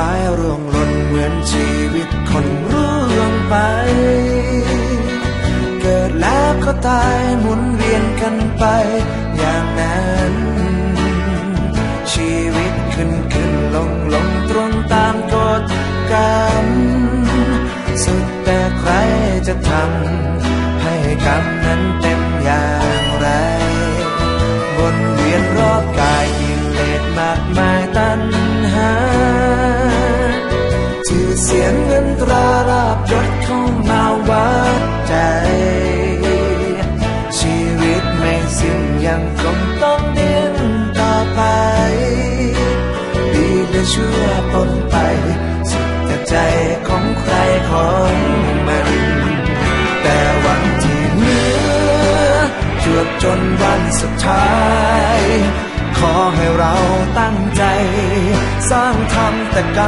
ไม้ร่วงหล่นเหมือนชีวิตคนร่วงไป เกิดแล้วก็ตายหมุนเวียนกันไป อย่างนั้น ชีวิตขึ้นขึ้นลงลงตรงตามกฎกรรมสุดแต่ใครจะทำให้กรรมนั้นเต็มอย่างไรวนเวียนรอบกายกิเลสมากมาย ชื่อเสียงเงินตราราบยศเข้ามาวัดใจ ชีวิตไม่สิ้นยังคงต้องดิ้นต่อไป ดีและชั่วปนไป สุดแต่ใจของใครของมัน แต่วันที่เหลือจวบจนวันสุดท้ายขอให้เราตั้งใจ สร้างทำแต่ก